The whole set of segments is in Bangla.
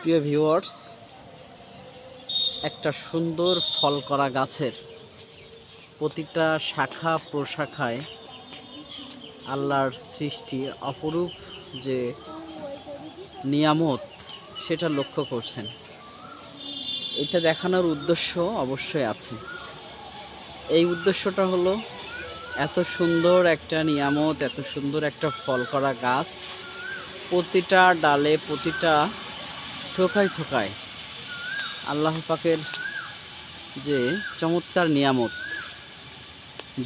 প্রিয় ভিউয়ার্স একটা সুন্দর ফল করা গাছের প্রতিটা শাখা প্রশাখায় আল্লাহর সৃষ্টি অপরূপ যে নিয়ামত, সেটা লক্ষ্য করছেন। এটা দেখানোর উদ্দেশ্য অবশ্যই আছে। এই উদ্দেশ্যটা হলো, এত সুন্দর একটা নিয়ামত, এত সুন্দর একটা ফল করা গাছ প্রতিটা ডালে, প্রতিটা থোকায় থোকায় আল্লাহ পাকের যে চমৎকার নিয়ামত,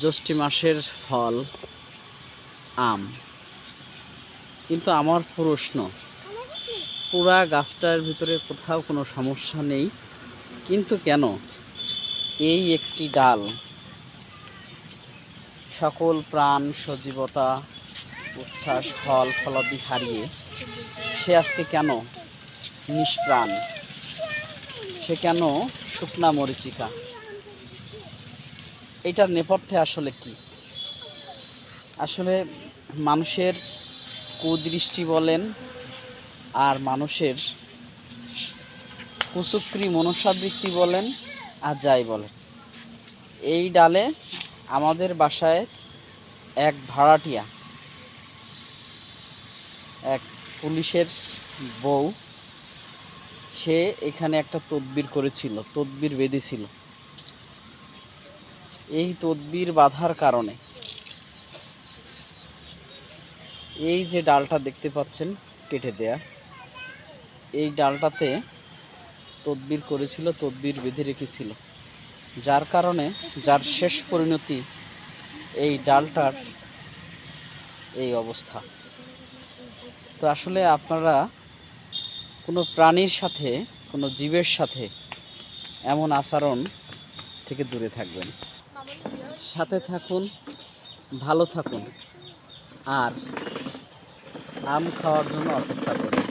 জ্যৈষ্ঠী মাসের ফল, আম। কিন্তু আমার প্রশ্ন, পুরা গাছটার ভিতরে কোথাও কোনো সমস্যা নেই? কিন্তু কেন এই একটি ডাল? সকল প্রাণ সজীবতা উচ্ছ্বাস, ফল, ফলাদি হারিয়ে সে আজকে কেন নিষ্প্রাণ? সে কেন শুকনা মরিচিকা? এটার নেপথ্যে আসলে কি? আসলে মানুষের কুদৃষ্টি বলেন আর মানুষের কুচুক্রি মনসাবৃত্তি বলেন আর যাই বলেন। এই ডালে আমাদের বাসায় এক ভাড়াটিয়া এক পুলিশের বউ, সে এখানে একটা তদবির করেছিল, তদবির বেঁধেছিল এই তদবির বাধার কারণে এই যে ডালটা দেখতে পাচ্ছেন কেটে দেয়া, এই ডালটাতে তদবির করেছিল, তদবির বেঁধে রেখেছিল। যার কারণে, যার শেষ পরিণতি এই ডালটার এই অবস্থা। তো আসলে আপনারা কোনো প্রাণীর সাথে, কোনো জীবের সাথে এমন আচরণ থেকে দূরে থাকবেন। সাথে থাকুন, ভালো থাকুন, আর আম খাওয়ার জন্য অপেক্ষা করুন।